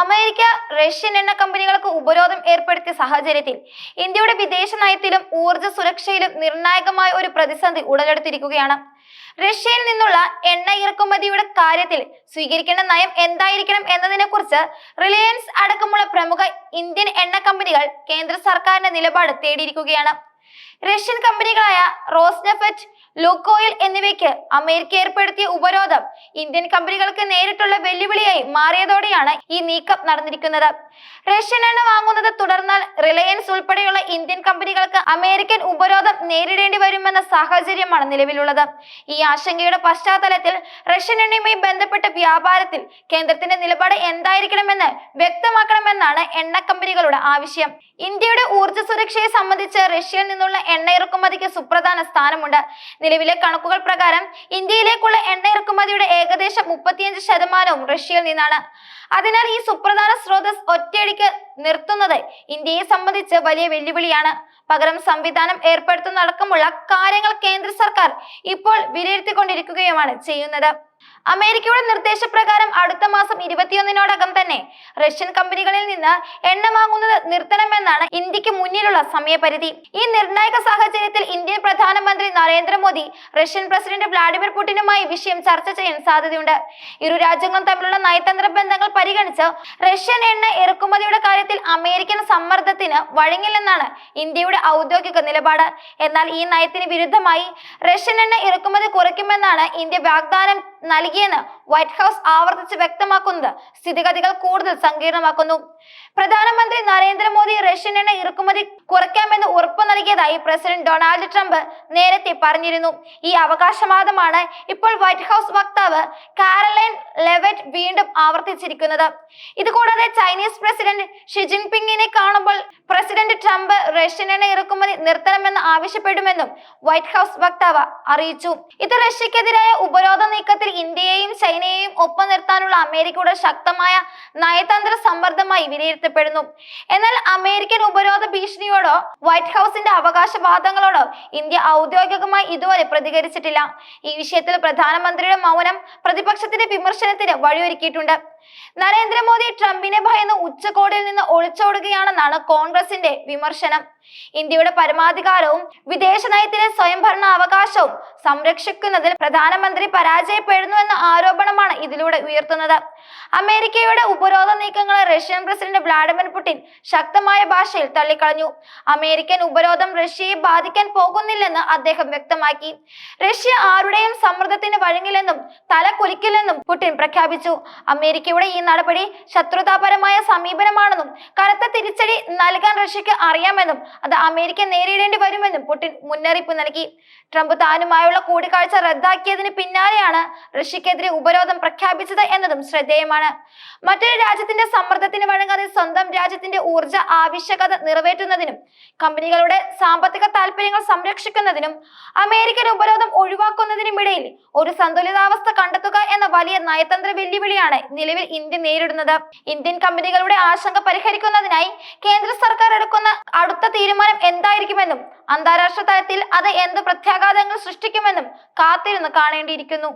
America Russian എണ്ണ കമ്പനികൾക്ക് ഉപരോധം ഏർപ്പെടുത്തിയ സാഹചര്യത്തിൽ ഇന്ത്യയുടെ വിദേശ നയത്തിലും ഊർജ സുരക്ഷയിലും നിർണായകമായ ഒരു പ്രതിസന്ധി ഉടലെടുത്തിരിക്കുകയാണ്. റഷ്യയിൽ നിന്നുള്ള എണ്ണ ഇറക്കുമതിയുടെ കാര്യത്തിൽ സ്വീകരിക്കേണ്ട നയം എന്തായിരിക്കണം എന്നതിനെ കുറിച്ച് റിലയൻസ് അടക്കമുള്ള പ്രമുഖ ഇന്ത്യൻ എണ്ണ കമ്പനികൾ കേന്ദ്ര സർക്കാരിന്റെ നിലപാട് തേടിയിരിക്കുകയാണ്. റഷ്യൻ കമ്പനികളായ റോസ്നെഫറ്റ് ലൂക്കോയിൽ എന്നിവയ്ക്ക് അമേരിക്ക ഏർപ്പെടുത്തിയ ഉപരോധം ഇന്ത്യൻ കമ്പനികൾക്ക് നേരിട്ടുള്ള വെല്ലുവിളിയായി മാറിയതോടെയാണ് ഈ നീക്കം നടന്നിരിക്കുന്നത്. റഷ്യൻ എണ്ണ വാങ്ങുന്നത് തുടർന്നാൽ റിലയൻസ് ഉൾപ്പെടെയുള്ള ഇന്ത്യൻ കമ്പനികൾക്ക് അമേരിക്കൻ ഉപരോധം നേരിടേണ്ടി വരുമെന്ന സാഹചര്യമാണ് നിലവിലുള്ളത്. ഈ ആശങ്കയുടെ പശ്ചാത്തലത്തിൽ റഷ്യൻ എണ്ണയുമായി ബന്ധപ്പെട്ട വ്യാപാരത്തിൽ കേന്ദ്രത്തിന്റെ നിലപാട് എന്തായിരിക്കണമെന്ന് വ്യക്തമാക്കണമെന്നാണ് എണ്ണ കമ്പനികളുടെ ആവശ്യം. ഇന്ത്യയുടെ ഊർജ സുരക്ഷയെ സംബന്ധിച്ച് റഷ്യയിൽ നിന്നുള്ള എണ്ണ ഇറക്കുമതിക്ക് സുപ്രധാന സ്ഥാനമുണ്ട്. നിലവിലെ കണക്കുകൾ പ്രകാരം ഇന്ത്യയിലേക്കുള്ള എണ്ണ ഇറക്കുമതിയുടെ ഏകദേശം മുപ്പത്തിയഞ്ച് ശതമാനവും റഷ്യയിൽ നിന്നാണ്. അതിനാൽ ഈ സുപ്രധാന സ്രോതസ് ഒറ്റയടിക്ക് നിർത്തുന്നത് ഇന്ത്യയെ സംബന്ധിച്ച് വലിയ വെല്ലുവിളിയാണ്. പകരം സംവിധാനം ഏർപ്പെടുത്തുന്നതടക്കമുള്ള കാര്യങ്ങൾ കേന്ദ്ര സർക്കാർ ഇപ്പോൾ വിലയിരുത്തിക്കൊണ്ടിരിക്കുകയുമാണ് ചെയ്യുന്നത്. അമേരിക്കയുടെ നിർദ്ദേശപ്രകാരം അടുത്ത മാസം ഇരുപത്തിയൊന്നിനോടകം തന്നെ റഷ്യൻ കമ്പനികളിൽ നിന്ന് എണ്ണ വാങ്ങുന്നത് നിർത്തണമെന്നാണ് ഇന്ത്യയ്ക്ക് മുന്നിലുള്ള സമയപരിധി. ഈ നിർണായക സാഹചര്യത്തിൽ ഇന്ത്യൻ പ്രധാനമന്ത്രി നരേന്ദ്രമോദി റഷ്യൻ പ്രസിഡന്റ് വ്ളാഡിമിർ പുടിനുമായി വിഷയം ചർച്ച ചെയ്യാൻ സാധ്യതയുണ്ട്. ഇരു രാജ്യങ്ങളും തമ്മിലുള്ള നയതന്ത്ര ബന്ധങ്ങൾ പരിഗണിച്ച് റഷ്യൻ എണ്ണ ഇറക്കുമതിയുടെ കാര്യത്തിൽ അമേരിക്കൻ സമ്മർദ്ദത്തിന് വഴങ്ങില്ലെന്നാണ് ഇന്ത്യയുടെ ഔദ്യോഗിക നിലപാട്. എന്നാൽ ഈ നയത്തിന് വിരുദ്ധമായി റഷ്യൻ എണ്ണ ഇറക്കുമതി കുറയ്ക്കുമെന്നാണ് ഇന്ത്യ വാഗ്ദാനം നൽകിയെന്ന് വൈറ്റ് ഹൗസ് ആവർത്തിച്ച് വ്യക്തമാക്കുന്നത്. സ്ഥിതിഗതികൾ കൂടുതൽ സങ്കീർണമാക്കുന്നു. പ്രധാനമന്ത്രി നരേന്ദ്രമോദി റഷ്യൻ എണ്ണ ഇറക്കുമതി കുറയ്ക്കാമെന്ന് ഉറപ്പു നൽകിയതായി പ്രസിഡന്റ് ഡൊണാൾഡ് ട്രംപ് നേരത്തെ പറഞ്ഞിരുന്നു. ഈ അവകാശവാദമാണ് ഇപ്പോൾ വൈറ്റ് ഹൗസ് വക്താവ് കാരലൈൻ ലെവറ്റ് വീണ്ടും ആവർത്തിച്ചിരിക്കുന്നത്. ഇതുകൂടാതെ ചൈനീസ് പ്രസിഡന്റ് ഷി ജിൻപിങ്ങിനെ കാണുമ്പോൾ പ്രസിഡന്റ് ട്രംപ് റഷ്യൻ എണ്ണ ഇറക്കുമതി നിർത്തണമെന്ന് ആവശ്യപ്പെടുമെന്നും വൈറ്റ് ഹൗസ് വക്താവ് അറിയിച്ചു. ഇത് റഷ്യക്കെതിരായ ഉപരോധ നീക്കത്തിൽ ഇന്ത്യയെയും ചൈനയെയും ഒപ്പം നിർത്താനുള്ള അമേരിക്കയുടെ ശക്തമായ നയതന്ത്ര സമ്മർദ്ദമായി വിലയിരുത്തപ്പെടുന്നു എന്നാൽ അമേരിക്കൻ ഉപരോധ ഭീഷണിയോടോ വൈറ്റ് ഹൗസിന്റെ അവകാശവാദങ്ങളോടോ ഇന്ത്യ ഔദ്യോഗികമായി ഇതുവരെ പ്രതികരിച്ചിട്ടില്ല. ഈ വിഷയത്തിൽ പ്രധാനമന്ത്രിയുടെ മൗനം പ്രതിപക്ഷത്തിന്റെ വിമർശനത്തിന് വഴിയൊരുക്കിയിട്ടുണ്ട്. നരേന്ദ്രമോദി ട്രംപിനെ ഭയന്ന് ഉച്ചകോടിയിൽ നിന്ന് ഒളിച്ചോടുകയാണെന്നാണ് കോൺഗ്രസിന്റെ വിമർശനം. ഇന്ത്യയുടെ പരമാധികാരവും വിദേശ നയത്തിലെ സ്വയംഭരണ അവകാശവും സംരക്ഷിക്കുന്നതിൽ പ്രധാനമന്ത്രി പരാജയപ്പെടുന്നു എന്ന ആരോപണമാണ് ഇതിലൂടെ ഉയർത്തുന്നത്. അമേരിക്കയുടെ ഉപരോധ നീക്കങ്ങളെ റഷ്യൻ പ്രസിഡന്റ് വ്ളാഡിമിർ പുടിൻ ശക്തമായ ഭാഷയിൽ തള്ളിക്കളഞ്ഞു. അമേരിക്കൻ ഉപരോധം റഷ്യയെ ബാധിക്കാൻ പോകുന്നില്ലെന്ന് അദ്ദേഹം വ്യക്തമാക്കി. റഷ്യ ആരുടെയും സമ്മർദ്ദത്തിന് വഴങ്ങില്ലെന്നും തല കുലിക്കില്ലെന്നും പുടിൻ പ്രഖ്യാപിച്ചു. അമേരിക്കയുടെ ഈ നടപടി ശത്രുതാപരമായ സമീപനമാണെന്നും കനത്ത തിരിച്ചടി നൽകാൻ റഷ്യക്ക് അറിയാമെന്നും അത് അമേരിക്ക നേരിടേണ്ടി വരുമെന്നും പുടിൻ മുന്നറിയിപ്പ് നൽകി. ട്രംപ് താനുമായുള്ള കൂടിക്കാഴ്ച റദ്ദാക്കിയതിന് പിന്നാലെയാണ് റഷ്യക്കെതിരെ ഉപരോധം പ്രഖ്യാപിച്ചത് എന്നതും ശ്രദ്ധേയമാണ്. മറ്റൊരു രാജ്യത്തിന്റെ സമ്മർദ്ദത്തിന് വഴങ്ങാതെ സ്വന്തം രാജ്യത്തിന്റെ ഊർജ ആവശ്യകത നിറവേറ്റുന്നതിനും കമ്പനികളുടെ സാമ്പത്തിക താല്പര്യങ്ങൾ സംരക്ഷിക്കുന്നതിനും അമേരിക്കൻ ഉപരോധം ഒഴിവാക്കുന്നതിനുമിടയിൽ ഒരു സന്തുലിതാവസ്ഥ കണ്ടെത്തുക എന്ന വലിയ നയതന്ത്ര വെല്ലുവിളിയാണ് നിലവിൽ ഇന്ത്യ നേരിടുന്നത്. ഇന്ത്യൻ കമ്പനികളുടെ ആശങ്ക പരിഹരിക്കുന്നതിനായി കേന്ദ്ര സർക്കാർ എടുക്കുന്ന അടുത്ത തീരുമാനം എന്തായിരിക്കുമെന്നും അന്താരാഷ്ട്ര തലത്തിൽ അത് എന്ത് പ്രത്യാഘാതങ്ങൾ സൃഷ്ടിക്കുമെന്നും കാത്തിരുന്ന് കാണേണ്ടിയിരിക്കുന്നു.